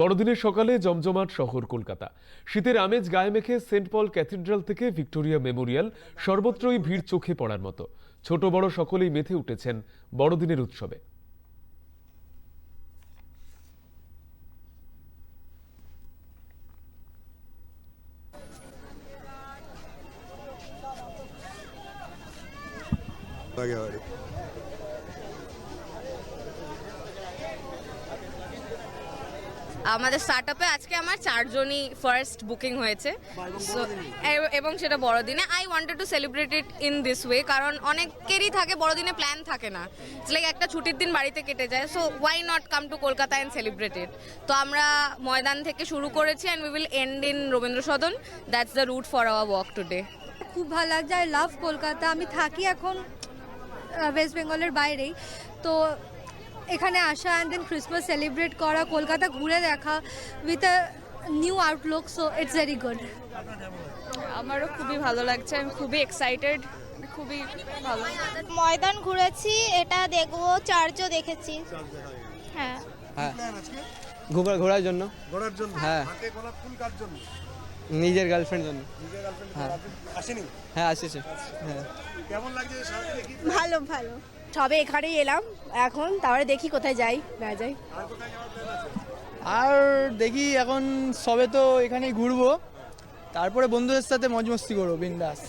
বড়দিনের সকালে জমজমাট শহর কলকাতা। শীতের আমেজ গায়ে মেখে সেন্ট পল ক্যাথিড্রাল থেকে ভিক্টোরিয়া মেমোরিয়াল সর্বত্রই ভিড় চোখে পড়ার মতো। ছোট বড় সকলেই মেতে উঠেছেন বড়দিনের উৎসবে। একেবারে আমাদের স্টার্ট আপে আজকে আমার চারজনই ফার্স্ট বুকিং হয়েছে। এবং সেটা বড়দিনে। I wanted to celebrate it in this way কারণ অনেকেরই থাকে, বড়দিনে প্ল্যান থাকে না। লাইক একটা ছুটির দিন বাড়িতে কেটে যায় so why not come to Kolkata and celebrate it তো আমরা ময়দান থেকে শুরু করেছি and we will end in Rabindra Sadan that's the route for our walk today খুব ভালো লাগছে আই লাভ কলকাতা আমি থাকি এখন ওয়েস্ট বেঙ্গলের বাইরেই। তো এখানে আসা অ্যান্ড দেন ক্রিসমাস সেলিব্রেট করা কলকাতা ঘুরে দেখা with a new outlook so it's very good আমারও খুবই ভালো লাগছে আমি খুবই এক্সাইটেড খুবই ভালো। ময়দান ঘুরেছি এটা দেখব চার্চও দেখেছি। হ্যাঁ। হ্যাঁ ঘোরা ঘোরার জন্য। ঘোরার জন্য? হ্যাঁ। হাতে গোলাপ ফুল কার জন্য? নিজের গার্লফ্রেন্ড জন্য। হ্যাঁ। আসেনি? হ্যাঁ আসছে। হ্যাঁ। কেমন লাগছে ভালো ভালো। সবে এখানেই এলাম এখন তারপরে দেখি কোথায় যাই না যাই। আর দেখি এখন সবে তো এখানেই ঘুরবো। তারপরে বন্ধুদের সাথে মজমস্তি করব বিন্দাস।